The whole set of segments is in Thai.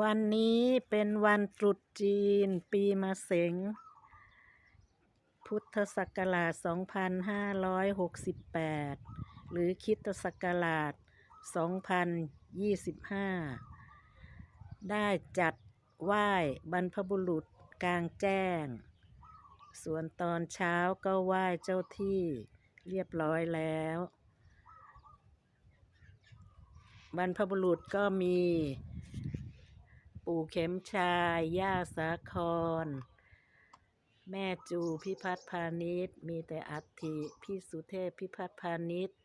วันนี้เป็นวันตรุษจีนปีมะเสง พุทธศักราช 2568 หรือคริสตศักราช 2025 ได้จัดไหว้บรรพบุรุษกลางแจ้ง ส่วนตอนเช้าก็ไหว้เจ้าที่เรียบร้อยแล้ว บรรพบุรุษก็มี ปู่เข็มชาย ย่าสาคร แม่จูพิพัฒน์พาณิชย์ มีแต่อัฐิพี่สุเทพพิพัฒน์พาณิชย์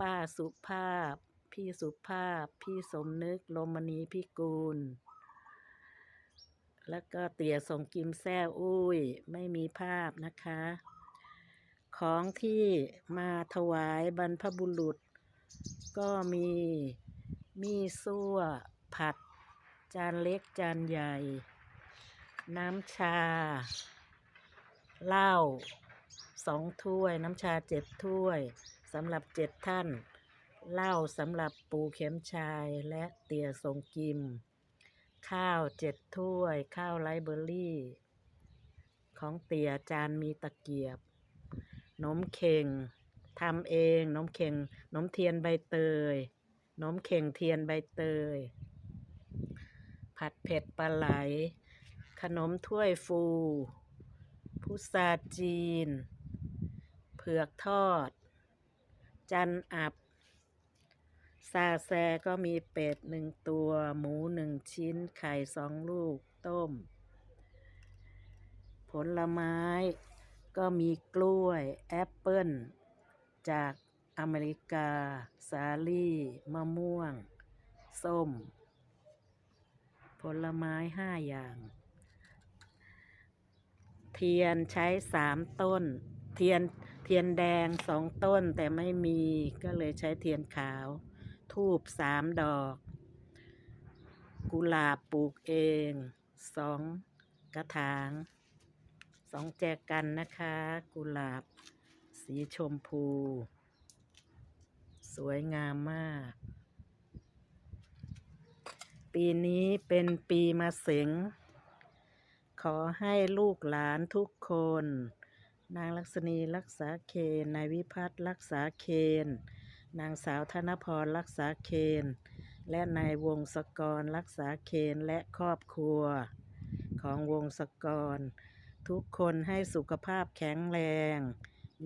ป้าสุภาพ พี่สุภาพ พี่สมนึกลมณีพิกูล แล้วก็เตี่ยส่งกิมแซ่อุ้ย ไม่มีภาพนะคะ ของที่มาถวายบรรพบุรุษ ก็มีมีซั่วผัด จานเล็กจานใหญ่ น้ำชา เหล้าสองถ้วย น้ำชาเจ็ดถ้วยสำหรับเจ็ดท่าน เหล้าสำหรับปูเข็มชายและเตี่ยทรงกิม ข้าวเจ็ดถ้วย ข้าวไรเบอร์รี่ ของเตี่ยจานมีตะเกียบนมเข่งทำเองนมเข่งนมเทียนใบเตยนมเข่งเทียนใบเตย ผัดเผ็ดปลาไหล ขนมถ้วยฟู พุทราจีน เผือกทอด จันอับ ซาแซก็มีเป็ดหนึ่งตัว หมูหนึ่งชิ้น ไข่สองลูก ต้ม ผลไม้ก็มีกล้วย แอปเปิ้ล จากอเมริกา สาลี่ มะม่วง ส้ม ผลไม้ห้าอย่าง เทียนใช้สามต้น เทียนเทียนแดงสองต้นแต่ไม่มีก็เลยใช้เทียนขาว ทูบสามดอก กุหลาบปลูกเองสองกระถางสองแจกันนะคะ กุหลาบ สีชมพู สวยงามมาก ปีนี้เป็นปีมะเสงขอให้ลูกหลานทุกคน นางลักษณีรักษาเคนนายวิพัฒน์รักษาเคน นางสาวธนพรรักษาเคน และนายวงศกรรักษาเคนและครอบครัว ของวงศกร ทุกคนให้สุขภาพแข็งแรง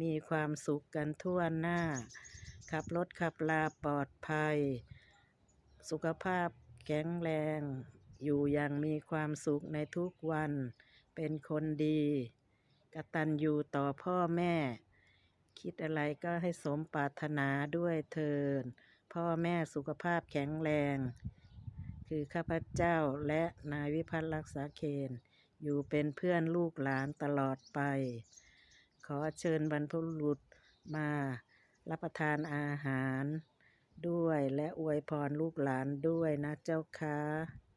มีความสุขกันทั่วหน้า ขับรถขับลาปลอดภัย สุขภาพ แข็งแรง อยู่อย่างมีความสุขในทุกวัน เป็นคนดี กตัญญูต่อพ่อแม่ คิดอะไรก็ให้สมปรารถนาด้วยเทินพ่อแม่สุขภาพแข็งแรง คือข้าพเจ้าและนายวิพัฒน์รักษาเคน อยู่เป็นเพื่อนลูกหลานตลอดไป ขอเชิญบรรพบุรุษมารับประทานอาหาร ด้วยและอวยพรลูกหลานด้วยนะเจ้าค่ะ